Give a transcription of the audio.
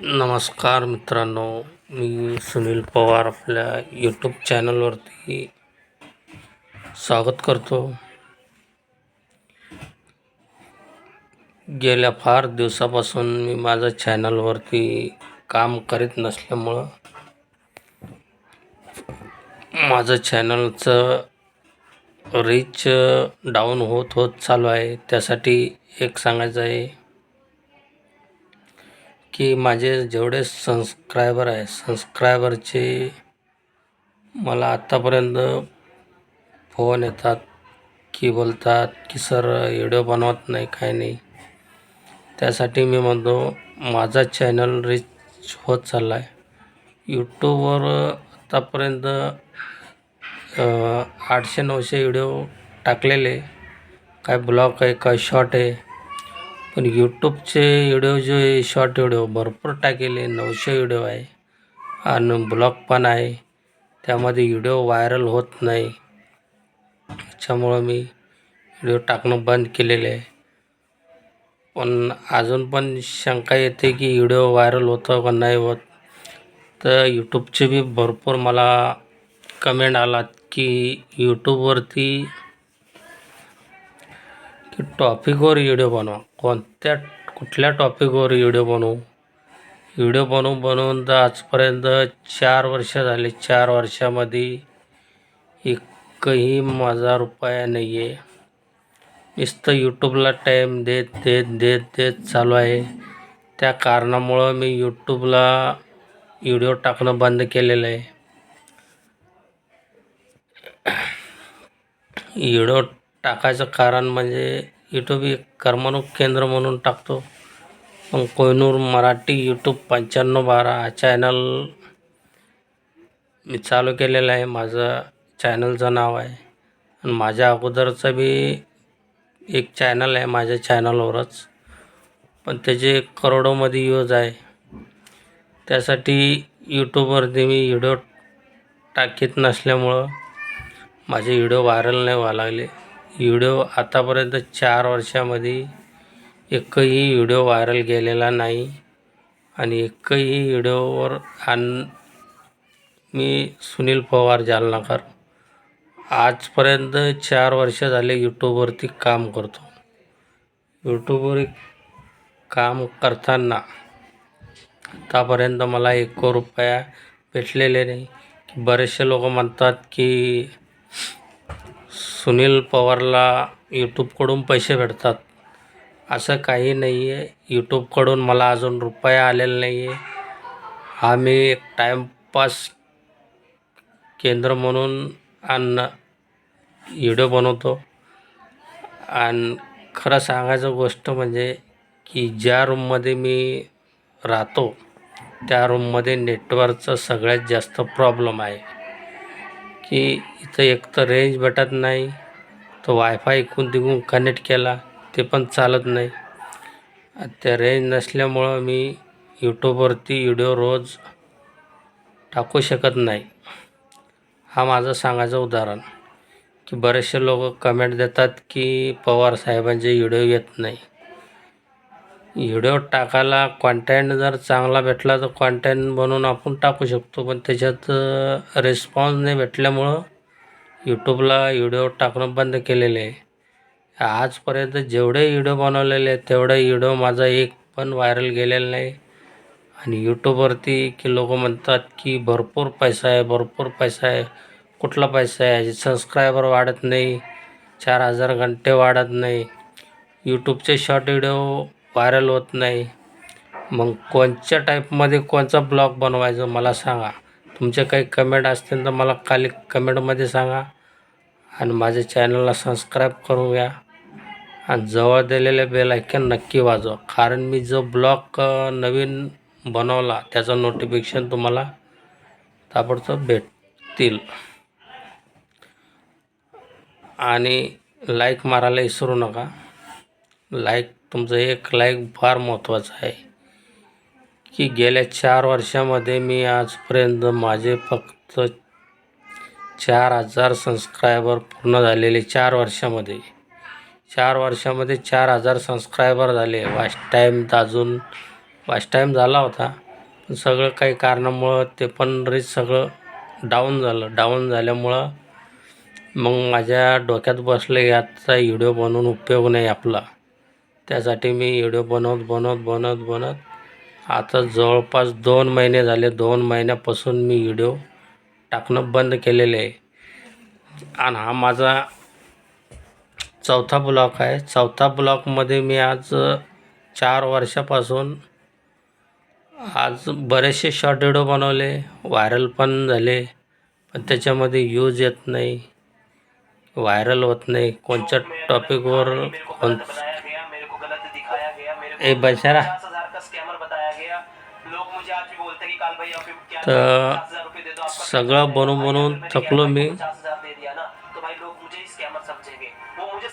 नमस्कार मित्रांनो मी सुनील पवार आपल्या यूट्यूब चॅनलवरती स्वागत करतो. गेल्या फार दिवसापासून मी माझ्या चॅनलवरती काम करीत नसल्यामुळं माझं चॅनलचं रीच डाऊन होत होत चालू आहे. त्यासाठी एक सांगायचं आहे की माझे जेवढे सबस्क्रायबर आहे सबस्क्रायबरचे मला आत्तापर्यंत फोन येतात की बोलतात की सर व्हिडिओ बनवत नाही काय नाही. त्यासाठी मी म्हणतो माझा चॅनल रीच होत चालला आहे यूट्यूबवर आत्तापर्यंत आठशे नऊशे व्हिडिओ टाकलेले. काय ब्लॉग आहे काय शॉर्ट आहे पण यूट्यूबचे व्हिडिओ जे शॉर्ट व्हिडिओ भरपूर टाकेले नऊशे व्हिडिओ आहे. आणि ब्लॉग पण आहे. त्यामध्ये व्हिडिओ व्हायरल होत नाही. त्याच्यामुळं मी व्हिडिओ टाकणं बंद केलेले आहे. पण अजून पण शंका येते की व्हिडिओ व्हायरल होतं का नाही होत. तर यूट्यूबचे बी भरपूर मला कमेंट आलात की यूट्यूबवरती की टॉपिकवर व्हिडिओ बनवा. कोणत्या कुठल्या टॉपिकवर व्हिडिओ बनवू? व्हिडिओ बनवून बनवून तर आजपर्यंत चार वर्ष झाले. चार वर्षामध्ये एकही माझा रुपया नाही आहे नुसतं यूट्यूबला टाईम देत देत देत देत चालू आहे. त्या कारणामुळं मी यूट्यूबला व्हिडिओ टाकणं बंद केलेलं आहे. व्हिडिओ टाकायचं कारण म्हणजे यूट्यूब एक करमणूक केंद्र म्हणून टाकतो. मग कोहिनूर मराठी यूट्यूब पंच्याण्णव बारा हा चॅनल मी चालू केलेलं आहे. माझं चॅनलचं नाव आहे. आणि माझ्या अगोदरचं बी एक चॅनल आहे माझ्या चॅनलवरच पण त्याचे करोडोमध्ये यूज आहे त्यासाठी यूट्यूबवरती मी व्हिडिओ टाकीत नसल्यामुळं माझे व्हिडिओ व्हायरल नाही व्हायला लागले. व्हिडिओ आतापर्यंत चार वर्षामध्ये एकही व्हिडिओ व्हायरल गेलेला नाही आणि एकही व्हिडिओवर आण मी सुनील पवार जालनाकर. आजपर्यंत चार वर्ष झाले यूट्यूबवरती काम करतो. यूट्यूबवर काम करताना आतापर्यंत मला एक रुपया भेटलेले नाही. बरेचसे लोक म्हणतात की सुनील पवारला यूटूबकडून पैसे भेटतात. असं काही नाही आहे यूटूबकडून मला अजून रुपया आलेला नाही आहे हा मी एक टाईमपास केंद्र म्हणून आणि व्हिडिओ बनवतो. आणि खरं सांगायचं गोष्ट म्हणजे की ज्या रूममध्ये मी राहतो त्या रूममध्ये नेटवर्कचा सगळ्यात जास्त प्रॉब्लेम आहे. की इथं एक तर रेंज भेटत नाही तो वायफाय इकून तिकून कनेक्ट केला ते पण चालत नाही. त्या रेंज नसल्यामुळं मी यूट्यूबवरती व्हिडिओ रोज टाकू शकत नाही. हा माझं सांगायचं उदाहरण. की बरेचसे लोक कमेंट देतात की पवार साहेबांचे व्हिडिओ येत नाही. व्हिडिओ टाकायला कॉन्टेंट जर चांगला भेटला तर कॉन्टेंट बनवून आपण टाकू शकतो पण त्याच्यात रिस्पॉन्स नाही भेटल्यामुळं यूट्यूबला व्हिडिओ टाकणं बंद केलेले आहे. आजपर्यंत जेवढे व्हिडिओ बनवलेले आहेत तेवढे व्हिडिओ माझा एक पण व्हायरल गेलेला नाही. आणि यूट्यूबवरती की लोक म्हणतात की भरपूर पैसा आहे भरपूर पैसा आहे. कुठला पैसा आहे? सबस्क्रायबर वाढत नाही. चार हजार घंटे वाढत नाही. यूट्यूबचे शॉर्ट व्हिडिओ व्हायरल होत नाही. मग कोणच्या टाईपमध्ये कोणचा ब्लॉग बनवायचं मला सांगा. तुमचे काही कमेंट असतील तर मला खाली कमेंटमध्ये सांगा. आणि माझ्या चॅनलला सबस्क्राईब करून घ्या. आणि जवळ दिलेले बेल ऐकन नक्की वाजवा. कारण मी जो ब्लॉग नवीन बनवला त्याचं नोटिफिकेशन तुम्हाला ताबडतोब भेटतील. आणि लाईक मारायला विसरू नका. लाईक तुमचं एक लाईक फार महत्त्वाचं आहे. की गेल्या चार वर्षामध्ये मी आजपर्यंत माझे फक्त चार हजार सबस्क्रायबर पूर्ण झालेले चार वर्षामध्ये. चार वर्षामध्ये चार हजार सबस्क्रायबर झाले. वाच टाईम अजून वाच टाईम झाला होता. पण सगळं काही कारणामुळं ते पण रीच सगळं डाऊन झालं. डाऊन झाल्यामुळं मग माझ्या डोक्यात बसले याचा व्हिडिओ बनवून उपयोग नाही आपला. त्यासाठी मी व्हिडिओ बनवत बनवत बनवत बनवत आता जवळपास दोन महिने झाले. दोन महिन्यापासून मी व्हिडिओ टाकणं बंद केलेले आहे. आणि हा माझा चौथा ब्लॉक आहे. चौथा ब्लॉकमध्ये मी आज चार वर्षापासून आज बरेचसे शॉर्ट व्हिडिओ बनवले. व्हायरल पण झाले. पण त्याच्यामध्ये यूज येत नाही. व्हायरल होत नाही. कोणत्या टॉपिकवर कोण ए बचारा तर सगळं बनवून बनवून थकलो मी.